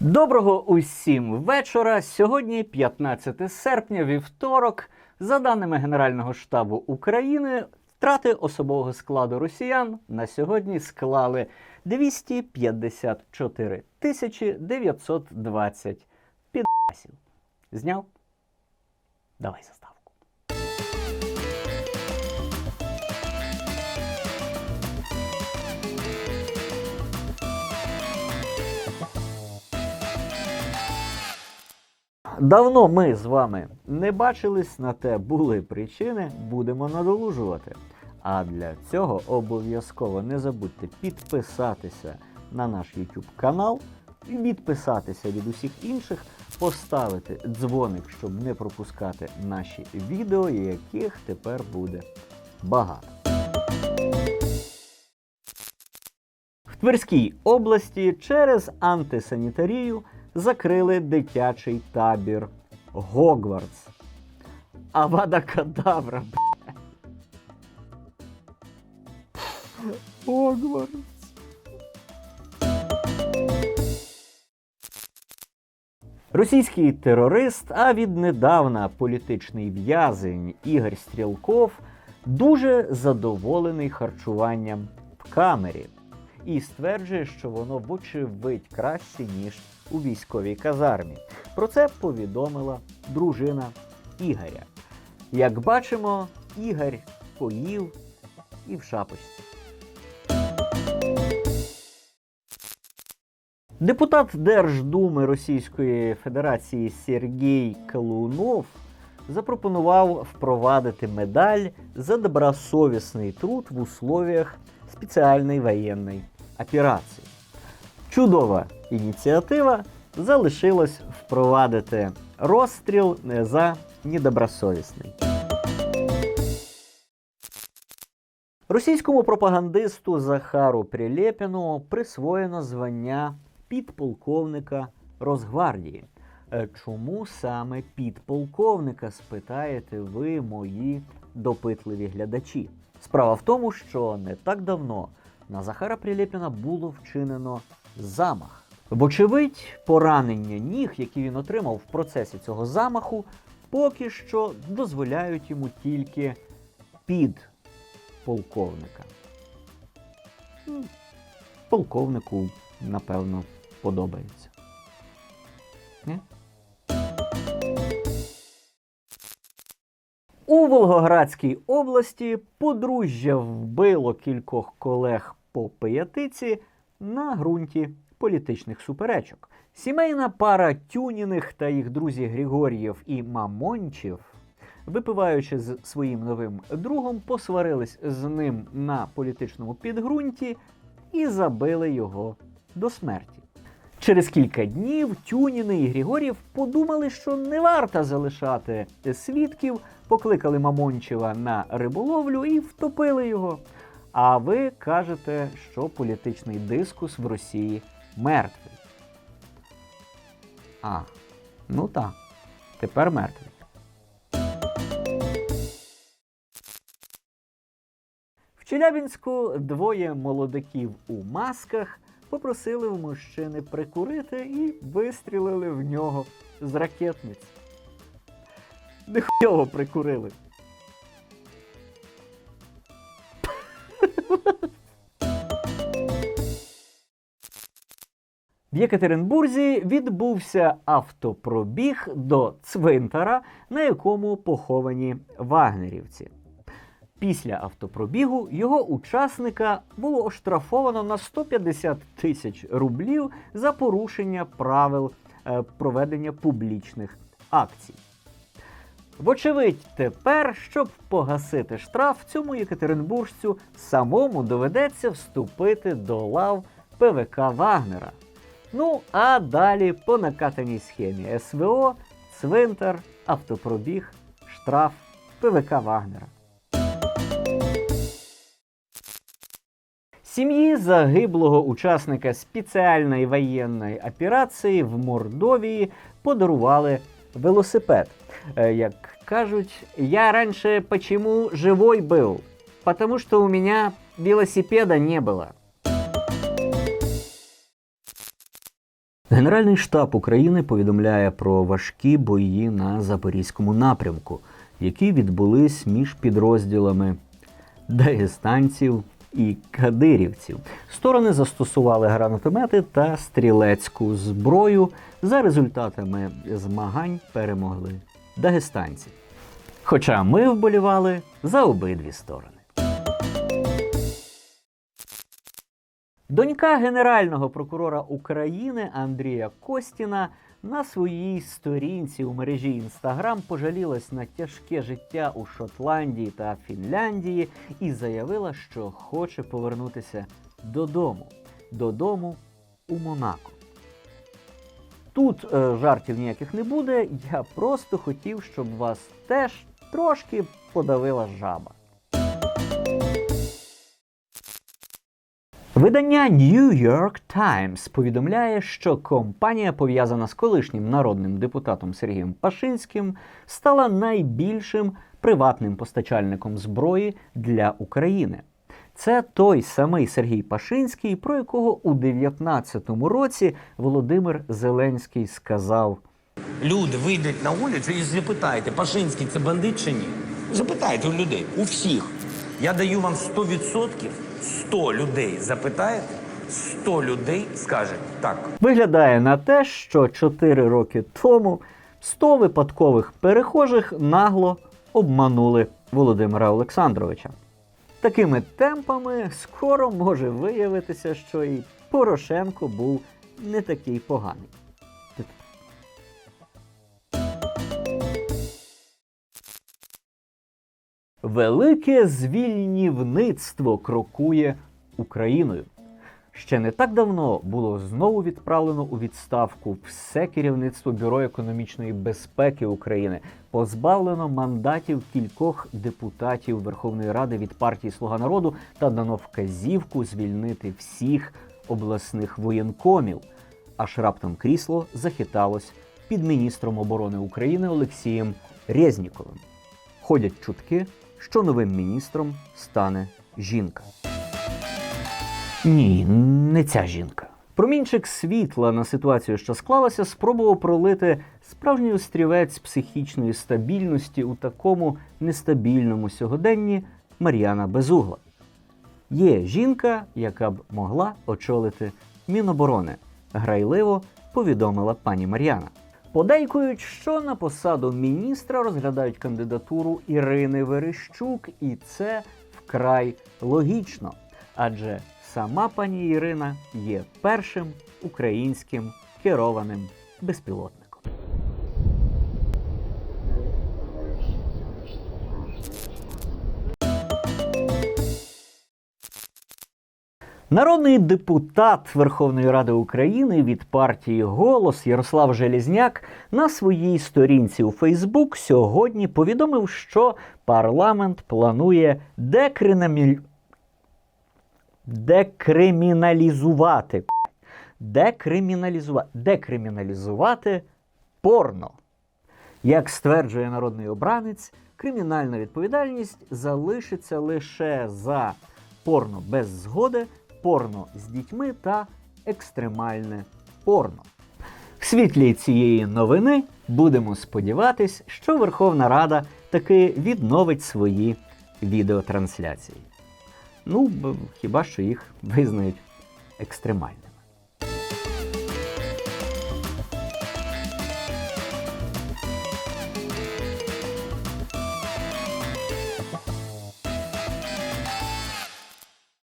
Доброго усім вечора. Сьогодні 15 серпня, вівторок. За даними Генерального штабу України, втрати особового складу росіян на сьогодні склали 254 тисячі 920 підписів. Зняв? Давай заставку. Давно ми з вами не бачились, на те були причини, будемо надолужувати. А для цього обов'язково не забудьте підписатися на наш YouTube канал, відписатися від усіх інших, поставити дзвоник, щоб не пропускати наші відео, яких тепер буде багато. В Тверській області через антисанітарію закрили дитячий табір Гогвартс. Авада Кадавра. бля. Гогвартс. Російський терорист, а віднедавна політичний в'язень Ігор Стрілков дуже задоволений харчуванням в камері і стверджує, що воно вочевидь краще, ніж у військовій казармі. Про це повідомила дружина Ігоря. Як бачимо, Ігор поїв і в шапочці. Депутат Держдуми Російської Федерації Сергій Калунов запропонував впровадити медаль за добросовісний труд в условиях спеціальної воєнної операції. Чудова ініціатива залишилось впровадити розстріл за недобросовісний. Російському пропагандисту Захару Прилєпіну присвоєно звання підполковника Росгвардії. Е, Чому саме підполковника, спитаєте ви, мої допитливі глядачі? Справа в тому, що не так давно на Захара Прилєпіна було вчинено замах. Вочевидь, поранення ніг, які він отримав в процесі цього замаху, поки що дозволяють йому тільки під полковника. Полковнику, напевно, подобається. Ні? У Волгоградській області подружжя вбило кількох колег по пиятиці на ґрунті політичних суперечок. Сімейна пара Тюніних та їх друзі Григор'єв і Мамончів, випиваючи з своїм новим другом, посварились з ним на політичному підґрунті і забили його до смерті. Через кілька днів Тюніни і Григор'єв подумали, що не варто залишати свідків, покликали Мамончева на риболовлю і втопили його. А ви кажете, що політичний дискус в Росії мертвий. А, ну так, тепер мертвий. В Челябінську двоє молодиків у масках попросили в мужчини прикурити і вистрілили в нього з ракетниць. Нехуйово прикурили. В Єкатеринбурзі відбувся автопробіг до цвинтара, на якому поховані вагнерівці. Після автопробігу його учасника було оштрафовано на 150 тисяч рублів за порушення правил е, проведення публічних акцій. Вочевидь, тепер, щоб погасити штраф, цьому єкатеринбуржцю самому доведеться вступити до лав ПВК Вагнера. Ну, а далі по накатаній схемі СВО, цвинтар, автопробіг, штраф ПВК Вагнера. Сім'ї загиблого учасника спеціальної воєнної операції в Мордовії подарували велосипед. Е, Як кажуть, я раніше почему живой был? Потому что у меня велосипеда не было. Генеральний штаб України повідомляє про важкі бої на Запорізькому напрямку, які відбулись між підрозділами дагестанців і кадирівців. Сторони застосували гранатомети та стрілецьку зброю. За результатами змагань перемогли дагестанці. Хоча ми вболівали за обидві сторони. Донька Генерального прокурора України Андрія Костіна на своїй сторінці у мережі Інстаграм пожалілась на тяжке життя у Шотландії та Фінляндії і заявила, що хоче повернутися додому, додому у Монако. Тут е, жартів ніяких не буде. Я просто хотів, щоб вас теж трошки подавила жаба. Видання New York Times повідомляє, що компанія, пов'язана з колишнім народним депутатом Сергієм Пашинським, стала найбільшим приватним постачальником зброї для України. Це той самий Сергій Пашинський, про якого у 2019 році Володимир Зеленський сказав: Люди вийдуть на вулицю і запитайте, Пашинський це бандит чи ні? Запитайте у людей, у всіх. Я даю вам 100%, 100 людей запитаєте, 100 людей скажуть так. Виглядає на те, що 4 роки тому 100 випадкових перехожих нагло обманули Володимира Олександровича. Такими темпами скоро може виявитися, що і Порошенко був не такий поганий. Велике звільнівництво крокує Україною. Ще не так давно було знову відправлено у відставку все керівництво Бюро економічної безпеки України, позбавлено мандатів кількох депутатів Верховної Ради від партії Слуга народу та дано вказівку звільнити всіх обласних воєнкомів. Аж раптом крісло захиталось під міністром оборони України Олексієм Резніковим. Ходять чутки, що новим міністром стане жінка. Ні, не ця жінка. Промінчик світла на ситуацію, що склалася, спробував пролити справжній острівець психічної стабільності у такому нестабільному сьогоденні Мар'яна Безугла. Є жінка, яка б могла очолити Міноборони, грайливо повідомила пані Мар'яна. Подейкують, що на посаду міністра розглядають кандидатуру Ірини Верещук, і це вкрай логічно. Адже сама пані Ірина є першим українським керованим безпілотником. Народний депутат Верховної Ради України від партії Голос Ярослав Желізняк на своїй сторінці у Фейсбук сьогодні повідомив, що парламент планує декриміналь... декриміналізувати декриміналізувати декриміналізувати порно. Як стверджує народний обранець, кримінальна відповідальність залишиться лише за порно без згоди, порно з дітьми та екстремальне порно. В світлі цієї новини будемо сподіватись, що Верховна Рада таки відновить свої відеотрансляції. Ну, хіба що їх визнають екстремальними.